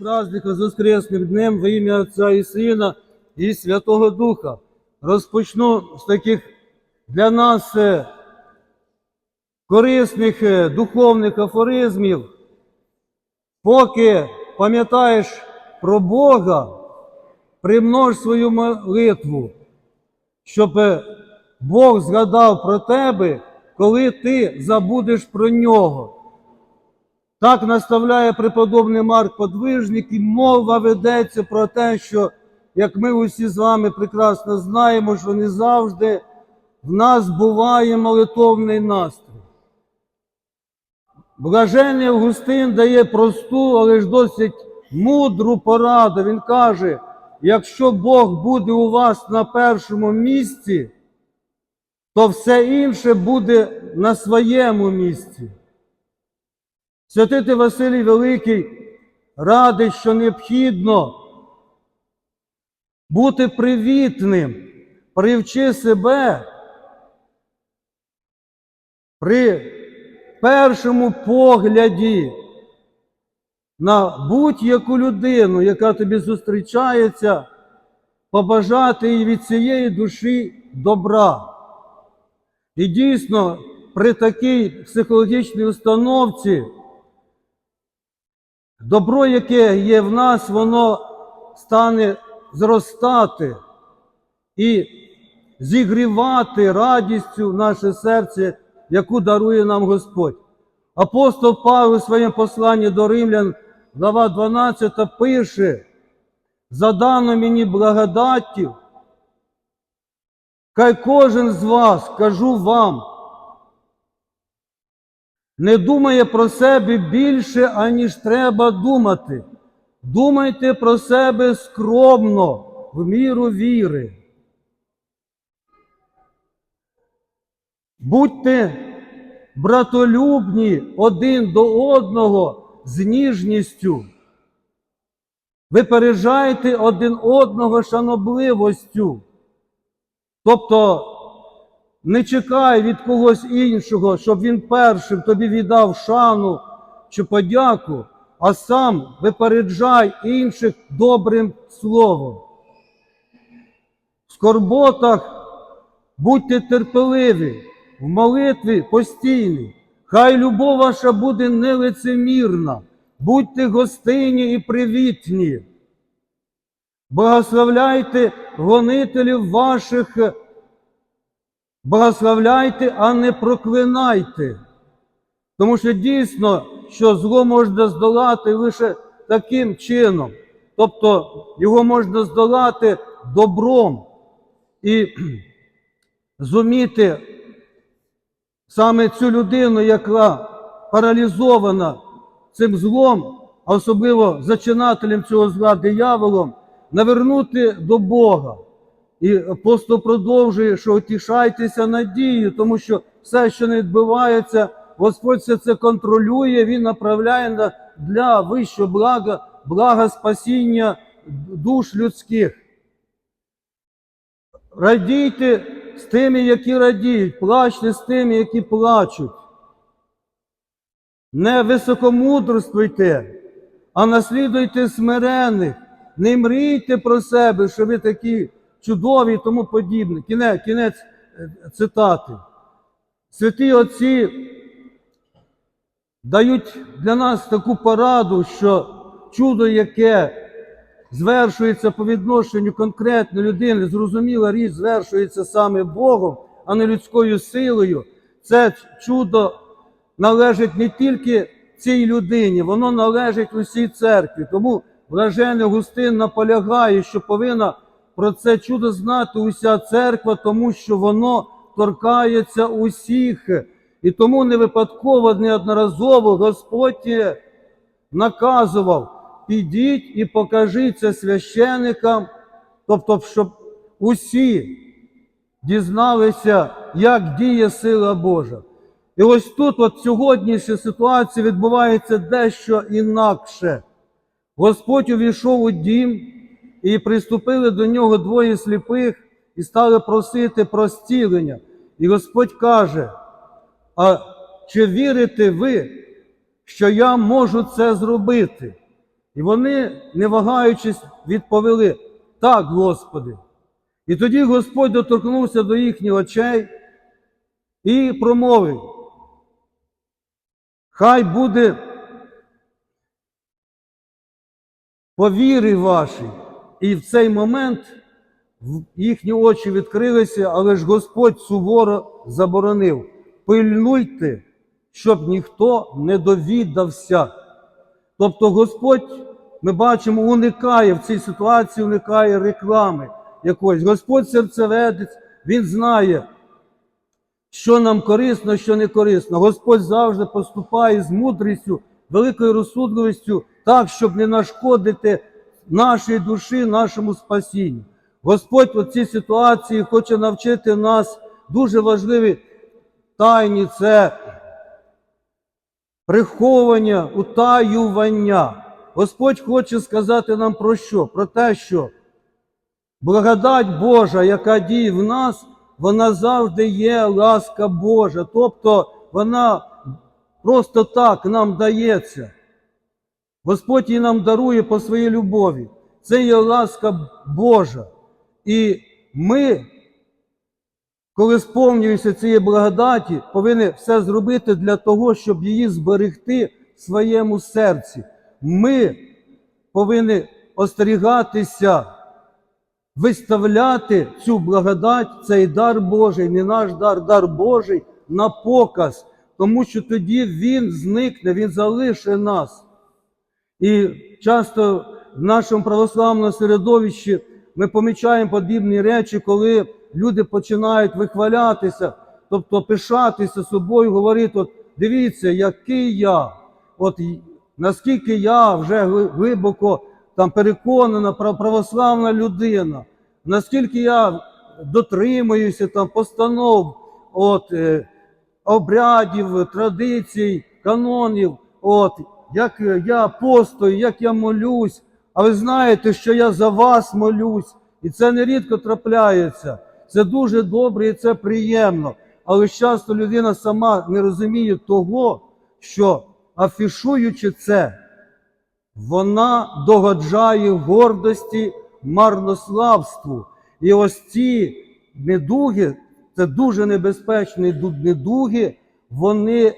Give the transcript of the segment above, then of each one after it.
праздника з днем во ім'я Отця і Сина і Святого Духа. Розпочну з таких для нас е, корисних е, духовних афоризмів. Поки пам'ятаєш про Бога, примнож свою молитву, щоб Бог згадав про тебе, коли ти забудеш про нього. Так наставляє преподобний Марк Подвижник, і мова ведеться про те, що, як ми усі з вами прекрасно знаємо, що не завжди в нас буває молитовний настрій. Блаженний Августин дає просту, але ж досить мудру пораду. Він каже: якщо Бог буде у вас на першому місці, то все інше буде на своєму місці. Святитель Василій Великий радить, що необхідно бути привітним, привчи себе при першому погляді на будь-яку людину, яка тобі зустрічається, побажати їй від цієї душі добра. І дійсно, при такій психологічній установці, добро, яке є в нас, воно стане зростати і зігрівати радістю наше серце, яку дарує нам Господь. Апостол Павло у своєму посланні до римлян, глава 12, пише, задано мені благодаттю, хай кожен з вас, кажу вам, не думає про себе більше, аніж треба думати. Думайте про себе скромно, в міру віри. Будьте братолюбні один до одного з ніжністю. Випереджайте один одного шанобливостю. Тобто не чекай від когось іншого, щоб він першим тобі віддав шану чи подяку, а сам випереджай інших добрим словом. В скорботах будьте терпеливі, в молитві постійні. Хай любов ваша буде нелицемірна, будьте гостинні і привітні. Благословляйте гонителів ваших, благословляйте, а не проклинайте. Тому що дійсно, що зло можна здолати лише таким чином. Тобто його можна здолати добром і зуміти саме цю людину, яка паралізована цим злом, а особливо зачинателем цього зла дияволом, навернути до Бога. І апостол продовжує, що утішайтеся надією, тому що все, що не відбувається, Господь все це контролює, Він направляє для вищого блага, блага спасіння душ людських. Радійте з тими, які радіють, плачте з тими, які плачуть. Не високомудрствуйте, а наслідуйте смирених. Не мрійте про себе, що ви такі чудові і тому подібне. Кінець, кінець цитати. Святі отці дають для нас таку пораду, що чудо, яке звершується по відношенню конкретної людини, зрозуміла річ, звершується саме Богом, а не людською силою. Це чудо належить не тільки цій людині, воно належить усій церкві. Тому блажений Густин наполягає, що повинна про це чудо знати уся церква, тому що воно торкається усіх. І тому не випадково неодноразово Господь наказував, підіть і покажіться священикам, тобто, щоб усі дізналися, як діє сила Божа. І ось тут, от сьогоднішня ситуація відбувається дещо інакше. Господь увійшов у дім, і приступили до нього двоє сліпих і стали просити про зцілення. І Господь каже: А чи вірите ви, що я можу це зробити? І вони, не вагаючись, відповіли: Так, Господи. І тоді Господь доторкнувся до їхніх очей і промовив: Хай буде по вірі вашій. І в цей момент їхні очі відкрилися, але ж Господь суворо заборонив. Пильнуйте, щоб ніхто не довідався. Тобто Господь, ми бачимо, уникає в цій ситуації, уникає реклами якоїсь. Господь серцеведець, Він знає, що нам корисно, що не корисно. Господь завжди поступає з мудрістю, великою розсудливістю, так, щоб не нашкодити нашій душі, нашому спасінню. Господь у цій ситуації хоче навчити нас дуже важливі тайні це приховання, утаювання. Господь хоче сказати нам про що? Про те, що благодать Божа, яка діє в нас, вона завжди є ласка Божа. Тобто вона просто так нам дається. Господь її нам дарує по своїй любові. Це є ласка Божа. І ми, коли сповнюємося цієї благодаті, повинні все зробити для того, щоб її зберегти в своєму серці. Ми повинні остерігатися, виставляти цю благодать, цей дар Божий, не наш дар, дар Божий на показ, тому що тоді Він зникне, Він залишить нас. І часто в нашому православному середовищі ми помічаємо подібні речі, коли люди починають вихвалятися, тобто пишатися собою, говорити, от дивіться, який я, от наскільки я вже глибоко там переконана православна людина, наскільки я дотримуюся там постанов, от, е, обрядів, традицій, канонів, от, як е, я постою, як я молюсь. А ви знаєте, що я за вас молюсь, і це нерідко трапляється. Це дуже добре і це приємно. Але часто людина сама не розуміє того, що афішуючи це, вона догоджає гордості марнославству. І ось ці недуги, це дуже небезпечні недуги, вони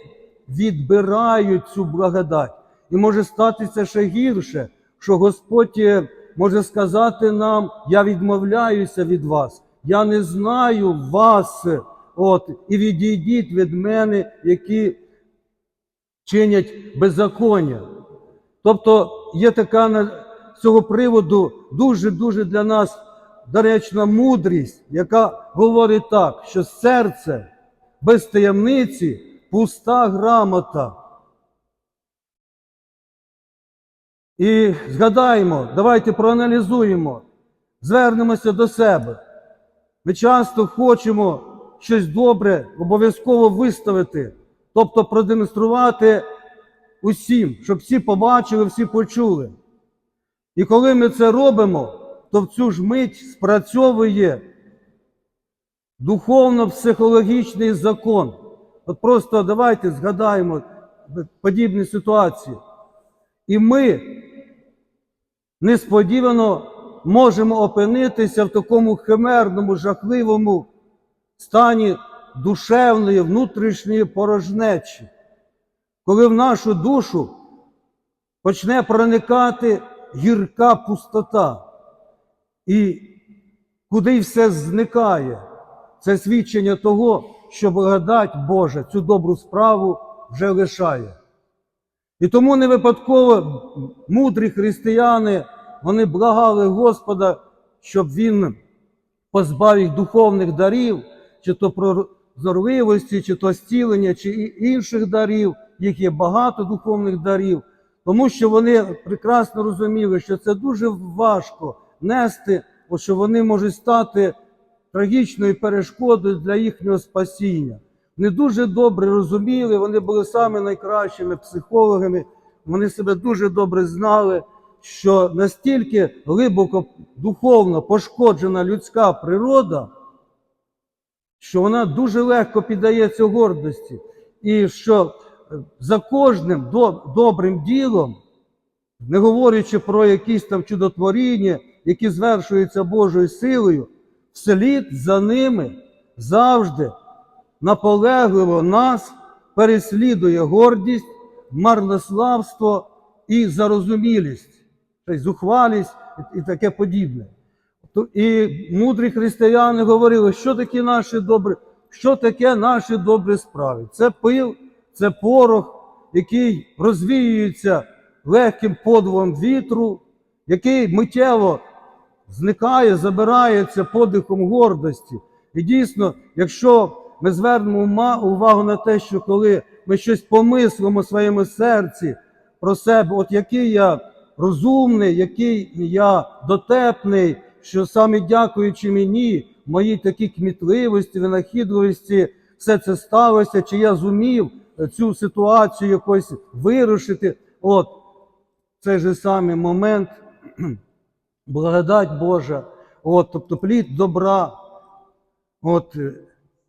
відбирають цю благодать. І може статися ще гірше, що Господь е, може сказати нам: я відмовляюся від вас, я не знаю вас, от, і відійдіть від мене, які чинять беззаконня. Тобто є така на цього приводу дуже-дуже для нас доречна мудрість, яка говорить так, що серце без таємниці пуста грамота. І згадаємо, давайте проаналізуємо, звернемося до себе. Ми часто хочемо щось добре обов'язково виставити, тобто продемонструвати усім, щоб всі побачили, всі почули. І коли ми це робимо, то в цю ж мить спрацьовує духовно-психологічний закон. От просто давайте згадаємо подібні ситуації. І ми несподівано можемо опинитися в такому химерному, жахливому стані душевної, внутрішньої порожнечі, коли в нашу душу почне проникати гірка пустота, і куди все зникає. Це свідчення того, що благодать Божа цю добру справу вже лишає. І тому не випадково мудрі християни вони благали Господа, щоб Він позбав їх духовних дарів, чи то прозорливості, чи то зцілення, чи інших дарів. Їх є багато духовних дарів, тому що вони прекрасно розуміли, що це дуже важко нести, бо що вони можуть стати трагічною перешкодою для їхнього спасіння. Не дуже добре розуміли, вони були саме найкращими психологами, вони себе дуже добре знали, що настільки глибоко духовно пошкоджена людська природа, що вона дуже легко піддається гордості, і що е, за кожним добрим ділом не говорячи про якісь там чудотворіння, які звершуються Божою силою, вслід за ними завжди наполегливо нас переслідує гордість, марнославство і зарозумілість, зухвалість і таке подібне. І мудрі християни говорили, що таке наші добрі, що таке наші добрі справи. Це пил, це порох, який розвіюється легким подувом вітру, який миттєво зникає, забирається подихом гордості. І дійсно, якщо ми звернемо увагу на те, що коли ми щось помислимо в своєму серці про себе, от який я розумний, який я дотепний, що саме дякуючи мені, моїй такій кмітливості, винахідливості, все це сталося, чи я зумів цю ситуацію якось вирушити. От цей же самий момент, благодать Божа, от, тобто плід добра, от,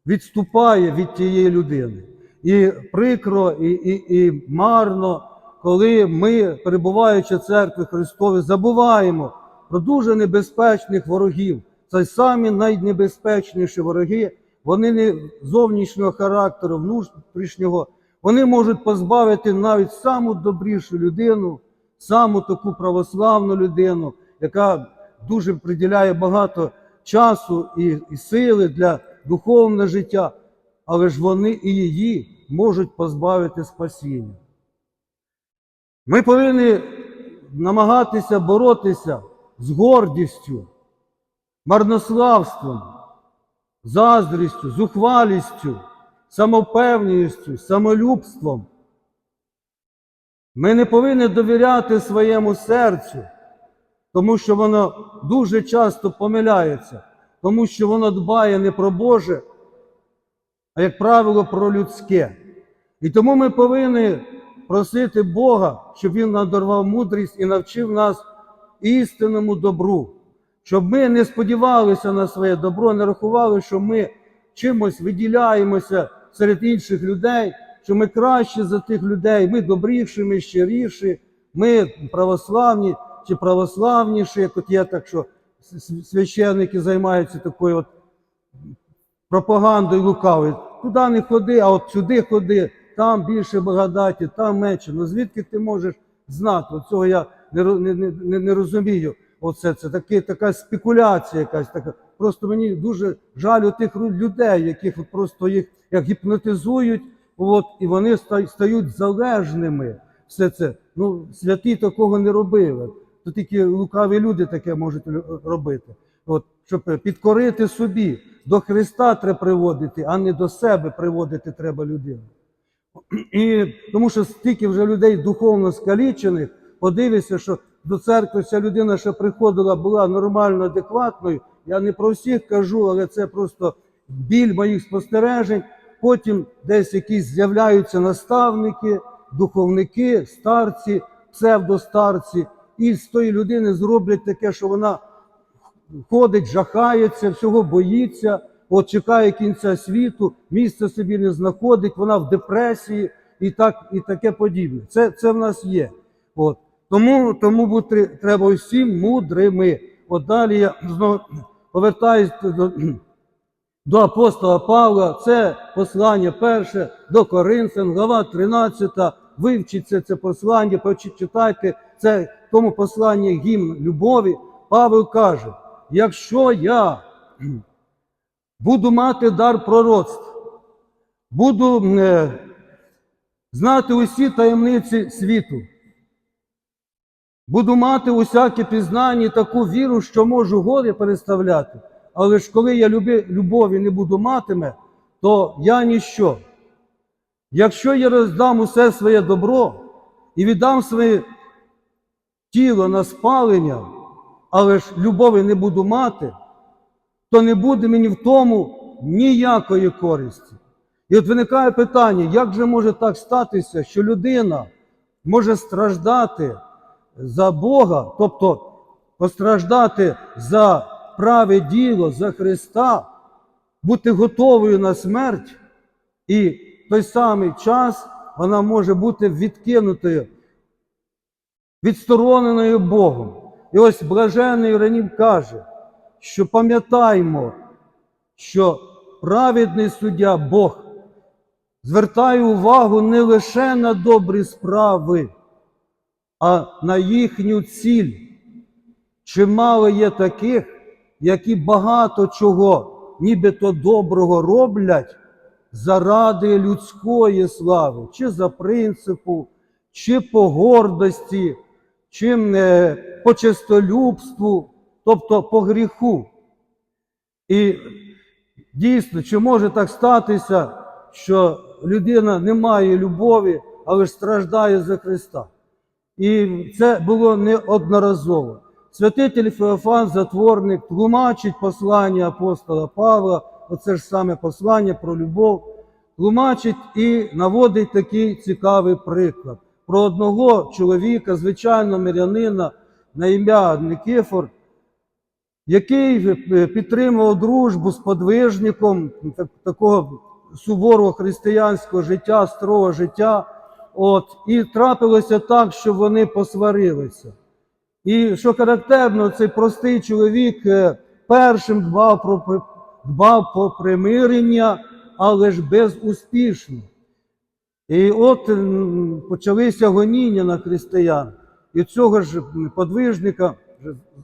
відступає від тієї людини. І прикро, і, і, і марно, коли ми, перебуваючи в церкві Христові, забуваємо про дуже небезпечних ворогів. Це самі найнебезпечніші вороги, вони не зовнішнього характеру, внутрішнього. Вони можуть позбавити навіть саму добрішу людину, саму таку православну людину, яка дуже приділяє багато часу і, і сили для духовного життя, але ж вони і її можуть позбавити спасіння. Ми повинні намагатися боротися з гордістю, марнославством, заздрістю, зухвалістю, самовпевненістю, самолюбством. Ми не повинні довіряти своєму серцю, тому що воно дуже часто помиляється, тому що воно дбає не про Боже, а як правило, про людське. І тому ми повинні просити Бога, щоб Він надарував мудрість і навчив нас істинному добру, щоб ми не сподівалися на своє добро, не рахували, що ми чимось виділяємося серед інших людей, що ми кращі за тих людей, ми добріші, ми щиріші, ми православні чи православніші, як от є так, що священники займаються такою от пропагандою лукавою. Туди не ходи, а от сюди ходи, там більше благодаті, там менше. Ну звідки ти можеш знати? Цього я не, не, не, не розумію. Оце це таки, така спекуляція якась така. Просто мені дуже жаль тих людей, яких просто їх як гіпнотизують, от, і вони стають залежними. Все це. Ну, святі такого не робили. То тільки лукаві люди таке можуть робити. От, щоб підкорити собі. До Христа треба приводити, а не до себе приводити треба людину. І тому що стільки вже людей духовно скалічених, подивися, що до церкви ця людина, що приходила, була нормально адекватною. Я не про всіх кажу, але це просто біль моїх спостережень. Потім десь якісь з'являються наставники, духовники, старці, псевдостарці, і з тої людини зроблять таке, що вона ходить, жахається, всього боїться, от чекає кінця світу, місця собі не знаходить, вона в депресії і так, і таке подібне. Це, це в нас є. От. Тому, тому бути треба усім мудрими. От далі я знову повертаюсь до, до апостола Павла, це послання перше до Коринфян, глава 13. Вивчіть це, послання, почитайте це тому посланні гімн любові. Павел каже: якщо я буду мати дар пророцтва, буду е, знати усі таємниці світу, буду мати усяке пізнання і таку віру, що можу гори переставляти. Але ж коли я люби, любові не буду матиме, то я ніщо. Якщо я роздам усе своє добро і віддам своє тіло на спалення, але ж любові не буду мати, то не буде мені в тому ніякої користі. І от виникає питання, як же може так статися, що людина може страждати за Бога, тобто постраждати за праве діло, за Христа, бути готовою на смерть, і в той самий час вона може бути відкинутою відстороненою Богом. І ось блажений Іронім каже, що пам'ятаймо, що праведний суддя Бог звертає увагу не лише на добрі справи, а на їхню ціль. Чимало є таких, які багато чого, нібито доброго роблять заради людської слави, чи за принципу, чи по гордості, чи е, по честолюбству, тобто по гріху. І дійсно, чи може так статися, що людина не має любові, але ж страждає за Христа? І це було неодноразово. Святитель Феофан, затворник, тлумачить послання апостола Павла, оце ж саме послання про любов, тлумачить і наводить такий цікавий приклад про одного чоловіка, звичайно, мирянина на ім'я Никифор, який е, підтримував дружбу з подвижником так- такого суворого християнського життя, старого життя. От, і трапилося так, що вони посварилися. І що характерно, цей простий чоловік е, першим дбав про дбав про примирення, але ж безуспішно. І от почалися гоніння на християн. І цього ж подвижника,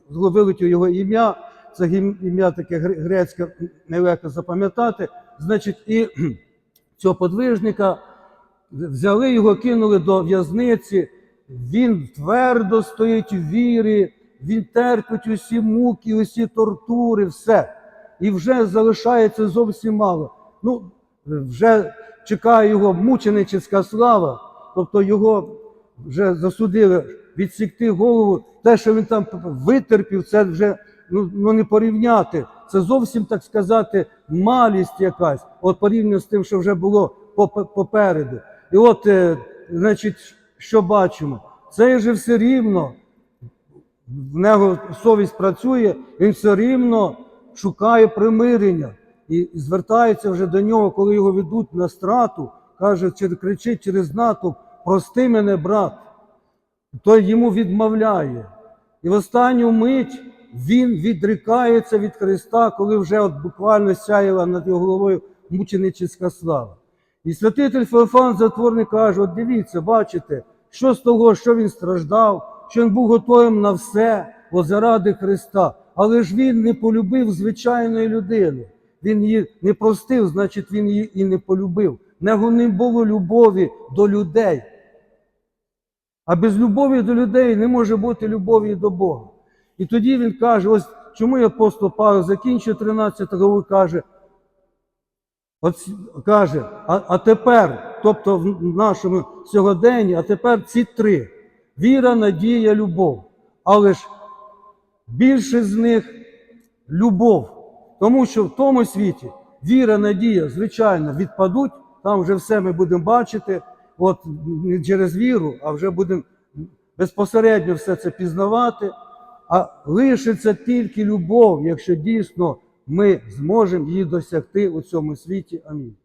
зловили його ім'я, це ім'я таке грецьке, нелегко запам'ятати. Значить, і цього подвижника взяли його, кинули до в'язниці. Він твердо стоїть у вірі, він терпить усі муки, усі тортури, все. І вже залишається зовсім мало. Ну, вже чекає його мученичська слава, тобто його вже засудили відсікти голову. Те, що він там витерпів, це вже ну, ну не порівняти. Це зовсім так сказати малість якась, от порівняно з тим, що вже було попереду. І от, е, значить, що бачимо? Це же все рівно, в нього совість працює, він все рівно шукає примирення і, звертається вже до нього, коли його ведуть на страту, каже, кричить через натовп, прости мене, брат. Той йому відмовляє. І в останню мить він відрікається від Христа, коли вже от буквально сяяла над його головою мученичська слава. І святитель Феофан затворник каже: от дивіться, бачите, що з того, що він страждав, що він був готовим на все от заради Христа. Але ж він не полюбив звичайної людини. Він її не простив, значить, він її і не полюбив. В нього не було любові до людей. А без любові до людей не може бути любові до Бога. І тоді він каже: ось чому і апостол Павло закінчує 13 главу, каже, каже, а, а тепер, тобто в нашому сьогоденні, а тепер ці три: віра, надія, любов. Але ж більше з них любов. Тому що в тому світі віра, надія, звичайно, відпадуть, там вже все ми будемо бачити, от не через віру, а вже будемо безпосередньо все це пізнавати. А лишиться тільки любов, якщо дійсно ми зможемо її досягти у цьому світі. Амінь.